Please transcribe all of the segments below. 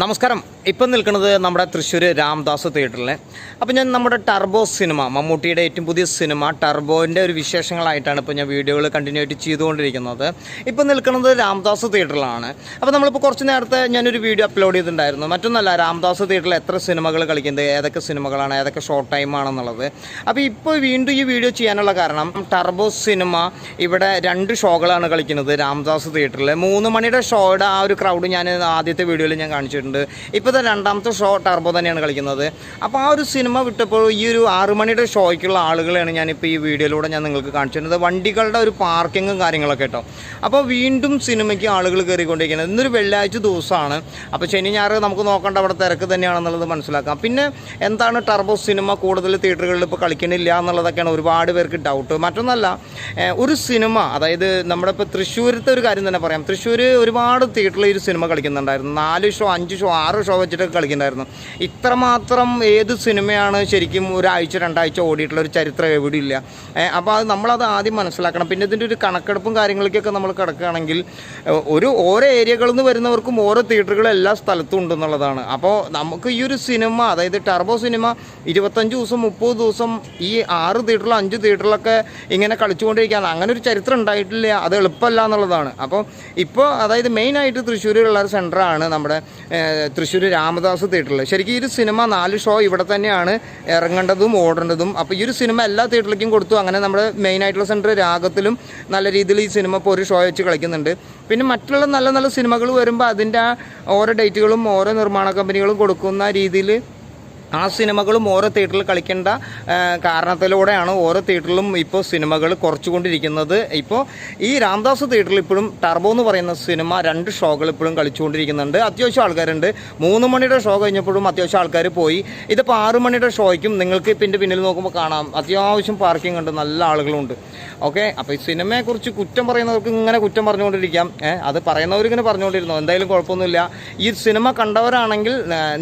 നമസ്കാരം. ഇപ്പം നിൽക്കുന്നത് നമ്മുടെ തൃശ്ശൂർ രാംദാസ് തിയേറ്ററിൽ അപ്പോൾ ഞാൻ നമ്മുടെ ടർബോ സിനിമ മമ്മൂട്ടിയുടെ ഏറ്റവും പുതിയ സിനിമ ടർബോന്റെ ഒരു വിശേഷങ്ങളായിട്ടാണ് ഇപ്പോൾ ഞാൻ വീഡിയോകൾ കണ്ടിന്യൂ ആയിട്ട് ചെയ്തുകൊണ്ടിരിക്കുന്നത്. ഇപ്പം നിൽക്കുന്നത് രാംദാസ് തിയേറ്ററിലാണ്. അപ്പോൾ നമ്മളിപ്പോൾ കുറച്ച് നേരത്തെ ഞാനൊരു വീഡിയോ അപ്ലോഡ് ചെയ്തിട്ടുണ്ടായിരുന്നു. മറ്റൊന്നല്ല രാംദാസ് തിയേറ്ററിൽ എത്ര സിനിമകൾ കളിക്കുന്നത് ഏതൊക്കെ സിനിമകളാണ് ഏതൊക്കെ ഷോർട്ട് ടൈം ആണെന്നുള്ളത് അപ്പോൾ ഇപ്പോൾ വീണ്ടും ഈ വീഡിയോ ചെയ്യാനുള്ള കാരണം ടർബോ സിനിമ ഇവിടെ രണ്ട് ഷോകളാണ് കളിക്കുന്നത് രാംദാസ് തിയേറ്ററിൽ മൂന്ന് മണിയുടെ ഷോയുടെ ആ ഒരു ക്രൗഡ് ഞാൻ ആദ്യത്തെ വീഡിയോയിൽ ഞാൻ കാണിച്ചിട്ടുണ്ട് ഇപ്പോഴത്തെ രണ്ടാമത്തെ ഷോ ടർബോ തന്നെയാണ് കളിക്കുന്നത്. അപ്പോൾ ആ ഒരു സിനിമ വിട്ടപ്പോൾ ഈ ഒരു ആറുമണിയുടെ ഷോയ്ക്കുള്ള ആളുകളെയാണ് ഞാനിപ്പോൾ ഈ വീഡിയോയിലൂടെ ഞാൻ നിങ്ങൾക്ക് കാണിച്ചു തരുന്നത് വണ്ടികളുടെ ഒരു പാർക്കിങ്ങും കാര്യങ്ങളൊക്കെ കേട്ടോ. അപ്പോൾ വീണ്ടും സിനിമയ്ക്ക് ആളുകൾ കയറിക്കൊണ്ടിരിക്കുന്നത്. ഇന്നൊരു വെള്ളിയാഴ്ച ദിവസമാണ്. അപ്പോൾ ശനി ഞായർ നമുക്ക് നോക്കേണ്ട അവിടെ തിരക്ക് തന്നെയാണെന്നുള്ളത് മനസ്സിലാക്കാം. പിന്നെ എന്താണ് ടർബോ സിനിമ കൂടുതൽ തിയേറ്ററുകളിൽ ഇപ്പോൾ കളിക്കണില്ല എന്നുള്ളതൊക്കെയാണ് ഒരുപാട് പേർക്ക് ഡൗട്ട് മറ്റൊന്നല്ല ഒരു സിനിമ അതായത് നമ്മുടെ ഇപ്പോൾ തൃശ്ശൂരത്തെ ഒരു കാര്യം തന്നെ പറയാം. തൃശ്ശൂർ ഒരുപാട് തിയേറ്ററിൽ ഒരു സിനിമ കളിക്കുന്നുണ്ടായിരുന്നു. നാല് ഷോ അഞ്ച് ഷോ ആറ് ഷോ വെച്ചിട്ടൊക്കെ കളിക്കുന്നുണ്ടായിരുന്നു ഇത്രമാത്രം ഏത് സിനിമയാണ് ശരിക്കും ഒരാഴ്ച രണ്ടാഴ്ച ഓടിയിട്ടുള്ള ഒരു ചരിത്രം എവിടെ ഇല്ല അപ്പോൾ അത് നമ്മളത് ആദ്യം മനസ്സിലാക്കണം. പിന്നെ ഇതിന്റെ ഒരു കണക്കെടുപ്പും കാര്യങ്ങളൊക്കെയൊക്കെ നമ്മൾ കിടക്കുകയാണെങ്കിൽ ഒരു ഓരോ ഏരിയകളിൽ നിന്ന് വരുന്നവർക്കും ഓരോ തിയേറ്ററുകൾ എല്ലാ സ്ഥലത്തും ഉണ്ടെന്നുള്ളതാണ് അപ്പോൾ നമുക്ക് ഈ ഒരു സിനിമ അതായത് ടർബോ സിനിമ ഇരുപത്തഞ്ച് ദിവസം മുപ്പത് ദിവസം ഈ ആറ് തിയേറ്ററിലും അഞ്ച് തിയേറ്ററിലൊക്കെ ഇങ്ങനെ കളിച്ചുകൊണ്ടിരിക്കുകയാണ്. അങ്ങനെ ഒരു ചരിത്രം ഉണ്ടായിട്ടില്ല. അത് എളുപ്പമല്ല എന്നുള്ളതാണ്. അപ്പോൾ ഇപ്പോൾ അതായത് മെയിനായിട്ട് തൃശ്ശൂരിലുള്ള ഒരു സെന്ററാണ് നമ്മുടെ തൃശ്ശൂർ രാമദാസ് തിയേറ്ററിൽ ശരിക്കും ഈ ഒരു സിനിമ നാല് ഷോ ഇവിടെ തന്നെയാണ് ഇറങ്ങേണ്ടതും ഓടേണ്ടതും. അപ്പോൾ ഈ ഒരു സിനിമ എല്ലാ തിയേറ്ററിലേക്കും കൊടുത്തു. അങ്ങനെ നമ്മുടെ മെയിൻ മെയിനായിട്ടുള്ള സെന്റർ രാഗത്തിലും നല്ല രീതിയിൽ ഈ സിനിമ ഇപ്പോൾ ഒരു ഷോ വെച്ച് കളിക്കുന്നുണ്ട്. പിന്നെ മറ്റുള്ള നല്ല നല്ല സിനിമകൾ വരുമ്പോൾ അതിന്റെ ഓരോ ഡേറ്റുകളും ഓരോ നിർമ്മാണ കമ്പനികളും കൊടുക്കുന്ന രീതിയിൽ ആ സിനിമകളും ഓരോ തിയേറ്ററിൽ കളിക്കേണ്ട കാരണത്തിലൂടെയാണ് ഓരോ തിയേറ്ററിലും ഇപ്പോൾ സിനിമകൾ കുറച്ചുകൊണ്ടിരിക്കുന്നത്. ഇപ്പോൾ ഈ രാംദാസ് തിയേറ്ററിൽ ഇപ്പോഴും ടർബോ എന്ന് പറയുന്ന സിനിമ രണ്ട് ഷോകൾ ഇപ്പോഴും കളിച്ചുകൊണ്ടിരിക്കുന്നുണ്ട്. അത്യാവശ്യം ആൾക്കാരുണ്ട്. മൂന്ന് മണിയുടെ ഷോ കഴിഞ്ഞപ്പോഴും അത്യാവശ്യം ആൾക്കാർ പോയി. ഇതിപ്പോൾ ആറു മണിയുടെ ഷോയ്ക്കും നിങ്ങൾക്ക് ഇപ്പം എന്റെ പിന്നിൽ നോക്കുമ്പോൾ കാണാം. അത്യാവശ്യം പാർക്കിംഗ് ഉണ്ട്. നല്ല ആളുകളുണ്ട്. ഓക്കെ? അപ്പോൾ ഈ സിനിമയെക്കുറിച്ച് കുറ്റം പറയുന്നവർക്ക് ഇങ്ങനെ കുറ്റം പറഞ്ഞുകൊണ്ടിരിക്കാം. അത് പറയുന്നവർക്കിങ്ങനെ പറഞ്ഞുകൊണ്ടിരുന്നു. എന്തായാലും കുഴപ്പമൊന്നുമില്ല. ഈ സിനിമ കണ്ടവരാണെങ്കിൽ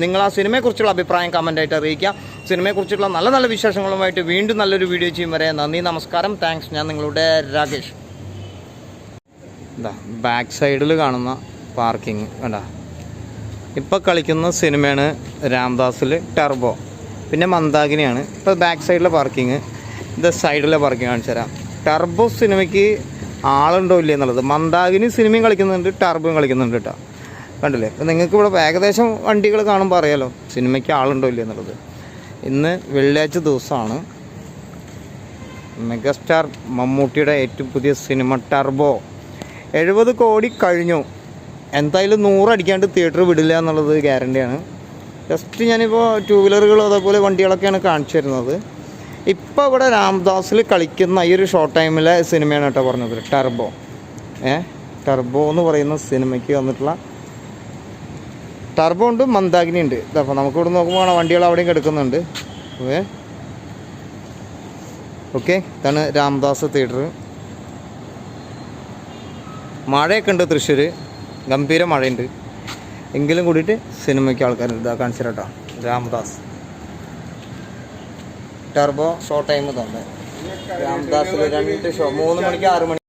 നിങ്ങൾ ആ സിനിമയെക്കുറിച്ചുള്ള അഭിപ്രായം കമന്റായിട്ട് അറിയിക്കുക. സിനിമയെക്കുറിച്ചുള്ള നല്ല നല്ല വിശേഷങ്ങളുമായിട്ട് വീണ്ടും നല്ലൊരു വീഡിയോ ചെയ്യും വരെ. നന്ദി നമസ്കാരം. താങ്ക്സ് ഞാൻ നിങ്ങളുടെ രാകേഷ്. എന്താ ബാക്ക് സൈഡിൽ കാണുന്ന പാർക്കിംഗ് വേണ്ട ഇപ്പോൾ കളിക്കുന്ന സിനിമയാണ് രാംദാസിൽ ടർബോ പിന്നെ മന്ദാഗിനിയാണ് ഇപ്പോൾ ബാക്ക് സൈഡിലെ പാർക്കിങ് ഇത് സൈഡിലെ പാർക്കിംഗ് കാണിച്ചു തരാം. ടർബോ സിനിമയ്ക്ക് ആളുണ്ടോ ഇല്ലേ എന്നുള്ളത് സിനിമയും കളിക്കുന്നുണ്ട് ടർബോയും കളിക്കുന്നുണ്ട് കേട്ടോ. കണ്ടില്ലേ? അപ്പം നിങ്ങൾക്ക് ഇവിടെ ഏകദേശം വണ്ടികൾ കാണുമ്പോൾ അറിയാലോ സിനിമയ്ക്ക് ആളുണ്ടോ ഇല്ല എന്നുള്ളത്. ഇന്ന് വെള്ളിയാഴ്ച ദിവസമാണ് മെഗാസ്റ്റാർ മമ്മൂട്ടിയുടെ ഏറ്റവും പുതിയ സിനിമ ടർബോ. എഴുപത് കോടി കഴിഞ്ഞു. എന്തായാലും നൂറടിക്കാണ്ട് തിയേറ്റർ വിടില്ല എന്നുള്ളത് ഗ്യാരണ്ടിയാണ്. ജസ്റ്റ് ഞാനിപ്പോൾ ടൂ വീലറുകളും അതേപോലെ വണ്ടികളൊക്കെയാണ് കാണിച്ചു തരുന്നത്. ഇപ്പോൾ ഇവിടെ രാംദാസിൽ കളിക്കുന്ന ഈ ഒരു ഷോർട്ട് ടൈമിലെ സിനിമയാണ് കേട്ടോ പറഞ്ഞത്. ടർബോ. ഏ? ടർബോ എന്ന് പറയുന്ന സിനിമയ്ക്ക് വന്നിട്ടുള്ള ടർബോ ഉണ്ട് മന്ദാഗ്നി ഉണ്ട്. ഇതപ്പോൾ നമുക്ക് ഇവിടെ നോക്കുമ്പോൾ വണ്ടികൾ അവിടെയും കിടക്കുന്നുണ്ട്. ഓക്കേ. ഓക്കെ ഇതാണ് രാംദാസ് തിയേറ്റർ മഴയൊക്കെ ഉണ്ട് തൃശ്ശൂർ ഗംഭീര മഴയുണ്ട്. എങ്കിലും കൂടിയിട്ട് സിനിമയ്ക്ക് ആൾക്കാരുണ്ട് ഇതാ കാണിച്ചു കേട്ടോ. രാംദാസ്. ടർബോ ഷോ ടൈം തന്നെ. രാംദാസിൽ രണ്ട് ഷോ മൂന്ന് മണിക്ക് ആറ് മണി